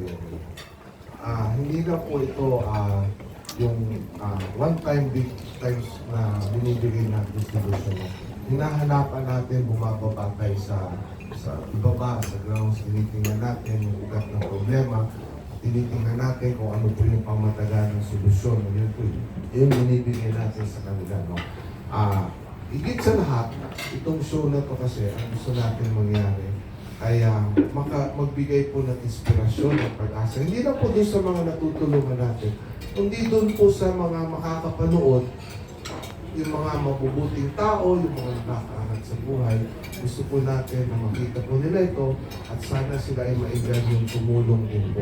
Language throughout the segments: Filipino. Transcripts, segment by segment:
yung Ah, hindi na po ito ah, yung ah, one-time big times na binibigay natin solution. Hinahanapan natin bumababa tayo sa sa ibaba, sa grounds, tinitingnan natin yung ugat ng problema, tinitingnan natin kung ano po yung pamatagal ng solusyon. Yun po yung binibigay natin sa kanila. No? Ah, higit sa lahat, itong show na to kasi, ang gusto natin mangyari, ay ah, maka, magbigay po ng inspirasyon at pag-asa. Hindi lang po doon sa mga natutulungan natin, kundi doon po sa mga makakapanood, yung mga mabubuting tao, yung mga nakakaangat sa buhay. Gusto po natin na makita po nila ito at sana sila ay maigan yung tumulong din po.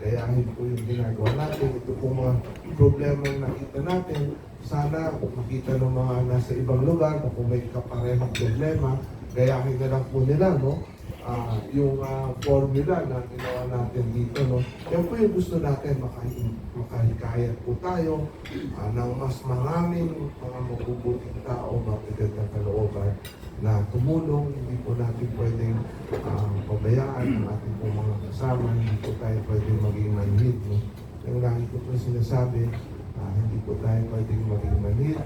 Kaya hindi po yung ginagawa natin. Ito po mga problema na nakita natin. Sana makita ng mga nasa ibang lugar na kung may kaparehong problema, gayahin na lang po nila, no? Ah, yung ah, formula na ginawa natin dito, no? Yan po yung gusto natin, makahi- makahikayat po tayo ah, ng mas maraming mga mabubuting tao, na kalooban na tumulong, hindi po natin pwedeng ah, pabayaan ang ating po mga kasama, hindi po tayo pwedeng maging manhid. No? Yung lagi ko po sinasabi, ah, hindi po tayo pwedeng maging manhid.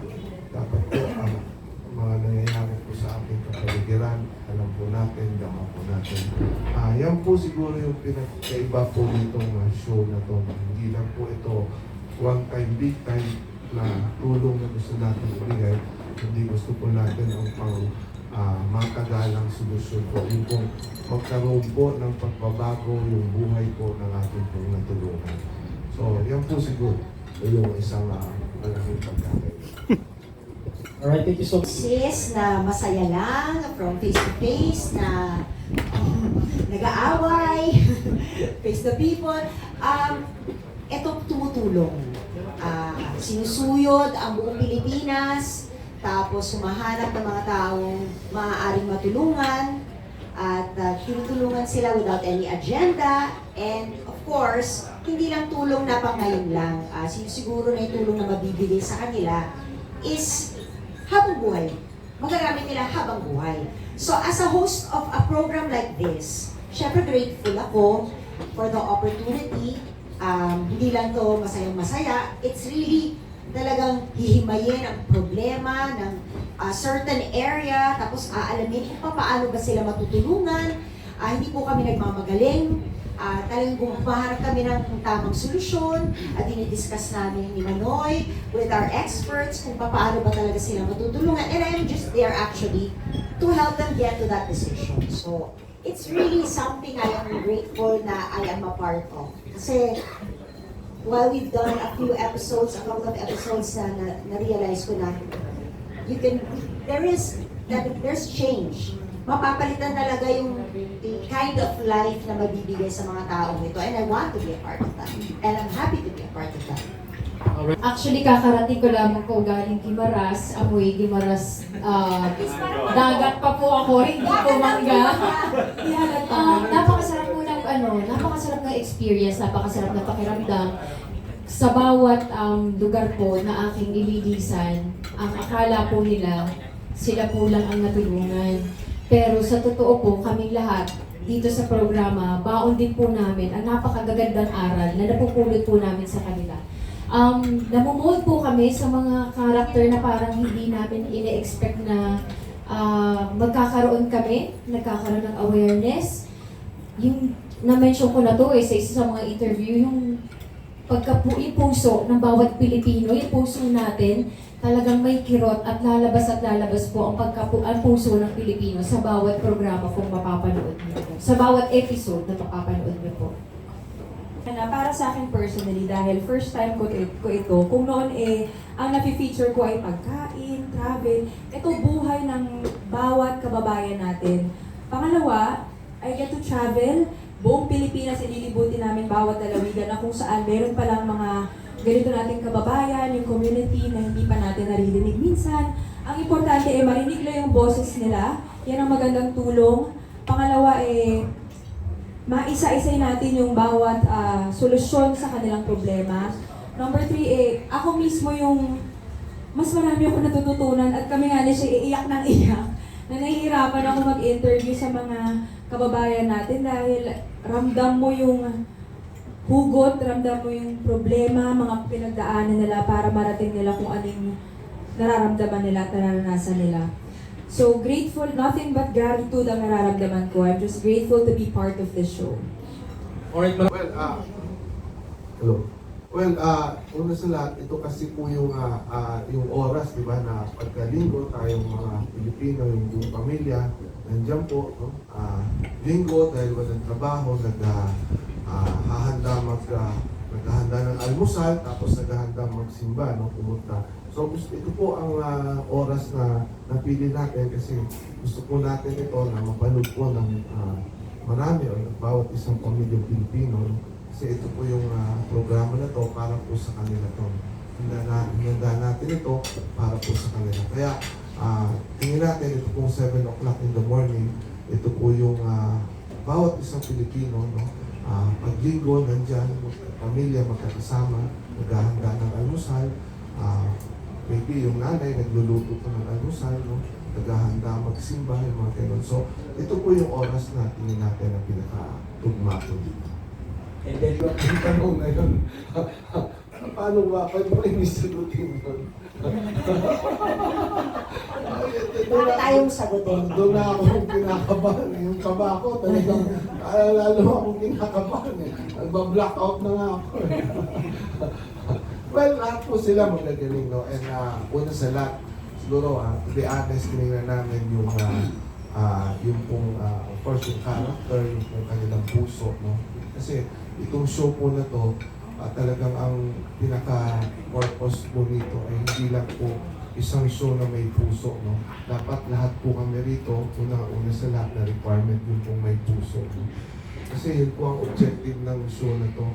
Dapat po ang mga nangyayari po sa ating kapaligiran, alam po natin, dama po natin. Ah, yan po siguro yung pinagkaiba po nitong ah, show na to. Hindi lang po ito one time, big time na tulong na gusto natin ibigay. Hindi gusto po natin ang pang ah, matagalang solusyon po. Yung pong magkaroon po ng pagbabago yung buhay po ng ating pong natulungan. So, yan po siguro yung isang uh, malaking pagkakaiba. Alright, thank you so much. sis na masaya lang, from face to face, na um, nag-aaway, face the people. Um, ito tumutulong. Ah, sinusuyod ang buong Pilipinas, tapos humahanap ng mga taong maaaring matulungan, at ah, tinutulungan sila without any agenda, and of course, hindi lang tulong na pang ngayon lang. Ah, siguro na yung tulong na mabibigay sa kanila is habang buhay. Magagamit nila habang buhay. So as a host of a program like this, syempre grateful ako for the opportunity. Um, hindi lang to masayang masaya. It's really talagang hihimayin ang problema ng uh, certain area, tapos aalamin kung paano ba sila matutulungan. Ah, hindi po kami nagmamagaling. Ah, talagang gumaharap kami ng tamang solusyon at dinidiscuss namin ni Manoy with our experts kung paano ba talaga sila matutulungan. And I'm just there actually to help them get to that decision. So, it's really something I am grateful na I am a part of. Kasi, while we've done a few episodes, a couple of episodes na, na, na-realize ko na you can, there is, that there's change. Mapapalitan talaga yung kind of life na mabibigay sa mga taong ito. And I want to be a part of that. And I'm happy to be a part of that. Alright. Actually, kakarating ko lamang po galing Gimaras, amoy Gimaras, ah, dagat pa po ako, hindi po mangga. Ah, napakasarap po ng ano, napakasarap ng experience, napakasarap na pakiramdam. Sa bawat um, lugar po na aking ililisan, ang akala po nila, sila po lang ang natulungan. Pero sa totoo po, kaming lahat, dito sa programa, baon din po namin ang napakagagandang aral na napupulot po namin sa kanila. Um, namumold po kami sa mga karakter na parang hindi namin ine-expect na ah, magkakaroon kami, nagkakaroon ng awareness. Yung na-mention ko na to eh, sa isa sa mga interview, yung pagka puso ng bawat Pilipino, yung puso natin, talagang may kirot at lalabas at lalabas po ang pagkapu ang puso ng Pilipino sa bawat programa kung mapapanood niyo po. Sa bawat episode na mapapanood niyo po. na para sa akin personally, dahil first time ko, ko ito, kung noon eh, ang nafe-feature ko ay pagkain, travel, ito buhay ng bawat kababayan natin. Pangalawa, I get to travel, buong Pilipinas ililibutin namin bawat lalawigan na kung saan meron palang mga ganito nating kababayan, yung community na hindi pa natin naririnig minsan. Ang importante ay marinig lang yung boses nila, yan ang magandang tulong. Pangalawa eh, maisa-isay natin yung bawat ah, solusyon sa kanilang problema. Number three, eh, ako mismo yung mas marami ako natututunan at kami nga siya iiyak ng iyak na nahihirapan ako mag-interview sa mga kababayan natin dahil ramdam mo yung hugot, ramdam mo yung problema, mga pinagdaanan nila para marating nila kung anong nararamdaman nila at nararanasan nila. So grateful, nothing but gratitude ang nararamdaman ko. I'm just grateful to be part of this show. Alright, Well, ah, hello. Well, ah, una sa lahat, ito kasi po yung ah, ah, yung oras, di ba, na pagkalinggo tayong mga Pilipino, yung buong pamilya, nandiyan po, no? Ah, linggo dahil walang trabaho, nag ah, ah, hahanda mag ah, naghahanda ng almusal, tapos naghahanda magsimba, no, pumunta. So, ito po ang ah, oras na napili natin kasi gusto po natin ito na mapanood po ng ah, marami o ng bawat isang pamilyang Pilipino. no? Kasi ito po yung ah, programa na to para po sa kanila to. Handa, na, handa natin ito para po sa kanila. Kaya ah, tingin natin ito pong 7 o'clock in the morning. Ito po yung ah, bawat isang Pilipino. No? Ah, pag linggo, nandyan, pamilya magkakasama, naghahanda ng almusal. Ah, maybe yung nanay nagluluto po ng almusal, no? naghahanda magsimba, yung mga ganun. So, ito po yung oras na tingin natin na pinaka-tugma po dito. And then, yung tanong ngayon, paano ba? Paano ba yung sagutin yun? Bakit tayong sagutin? Doon na ako kinakabahan. Yung kaba ko, talagang ah, lalo akong kinakabahan. Eh. Nagba-blackout na nga ako. eh. well, lahat po sila magagaling, no? And uh, una sa lahat, siguro, ah, to be honest, tinignan namin yung ah, ah, yung pong, ah, of course, yung character, yung pong kanilang puso, no? Kasi itong show po na to, ah, talagang ang pinaka-purpose po nito ay hindi lang po isang show na may puso, no? Dapat lahat po kami rito, una-una sa lahat na requirement yung pong may puso. No? Kasi yun po ang objective ng show na to.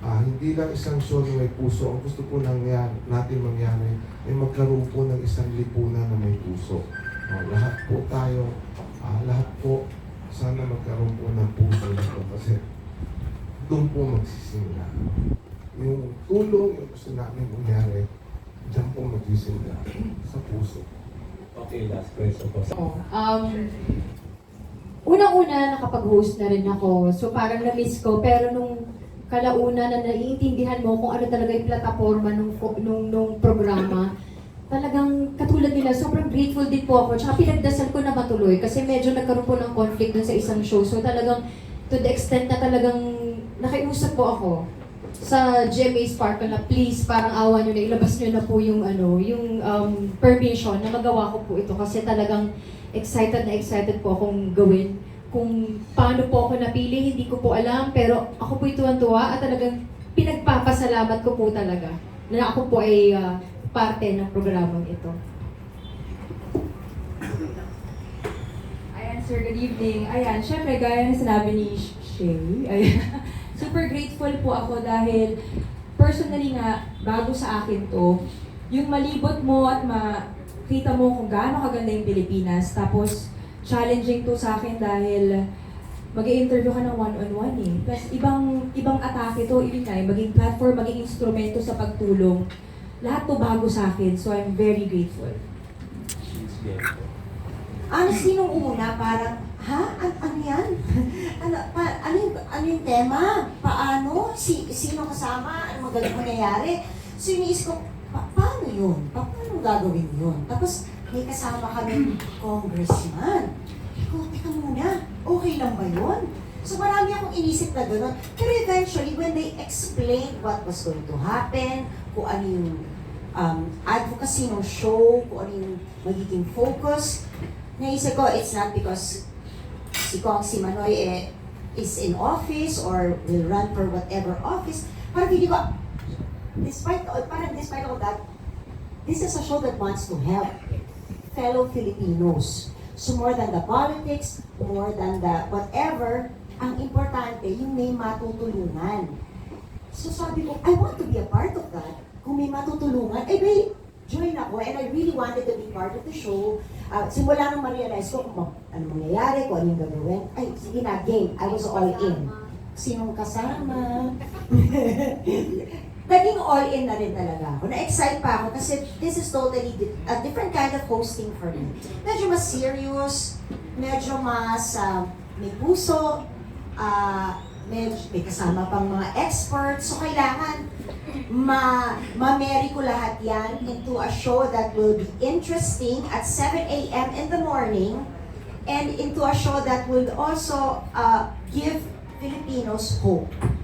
Ah, hindi lang isang show na may puso. Ang gusto po nang natin mangyari ay magkaroon po ng isang lipunan na may puso. Ah, lahat po tayo, ah, lahat po, sana magkaroon po ng puso nito kasi doon po magsisimula. Yung tulong, yung gusto namin mangyari, diyan po magsisimula sa puso. Okay, last question po. Oh, um, unang-una, nakapag-host na rin ako. So parang na-miss ko. Pero nung kalauna na naiintindihan mo kung ano talaga yung plataforma nung, nung, nung programa, talagang katulad nila, sobrang grateful din po ako. Tsaka pinagdasal ko na matuloy kasi medyo nagkaroon po ng conflict dun sa isang show. So talagang to the extent na talagang nakiusap po ako sa GMA Sparkle na please parang awa nyo na ilabas nyo na po yung ano yung um, permission na magawa ko po ito kasi talagang excited na excited po akong gawin kung paano po ako napili hindi ko po alam pero ako po tuwan-tuwa at talagang pinagpapasalamat ko po talaga na ako po ay ah, parte ng programang ito. Ayan, sir, good evening. Ayan, syempre, gaya na sinabi ni Sh- Shay, ayan, super grateful po ako dahil personally nga, bago sa akin to, yung malibot mo at makita mo kung gaano kaganda yung Pilipinas, tapos challenging to sa akin dahil mag interview ka ng one-on-one eh. Plus, ibang, ibang atake to, ibig nga, maging platform, maging instrumento sa pagtulong. Lahat to bago sa akin, so I'm very grateful. Honestly, nung una, parang, ha? An ano yan? ano, pa, ano, yung, ano yung tema? Paano? Si, sino kasama? Ano magaling mangyayari? So, iniisip ko, pa paano yun? Pa paano gagawin yun? Tapos, may kasama kami congressman. Ko, teka muna, okay lang ba yun? So marami akong inisip na gano'n. Pero eventually, when they explained what was going to happen, kung ano yung um, advocacy ng show, kung ano yung magiging focus, naisip ko, it's not because si Kong si Manoy eh, is in office or will run for whatever office. Parang hindi ko, despite all, parang despite all that, this is a show that wants to help fellow Filipinos. So more than the politics, more than the whatever, ang importante, yung may matutulungan. So sabi ko, I want to be a part of that. Kung may matutulungan, eh may join ako and I really wanted to be part of the show. Uh, simula nung ma-realize ko kung ano mangyayari, kung ano yung gagawin. Ay, sige na, game. I was all in. Sinong kasama? Naging all in na rin talaga ako. Na-excite pa ako kasi this is totally a different kind of hosting for me. Medyo mas serious, medyo mas ah, may puso, ah, med, may kasama pang mga experts. So kailangan ma ma-marry ko lahat yan into a show that will be interesting at 7 a.m. in the morning and into a show that will also uh, give Filipinos hope.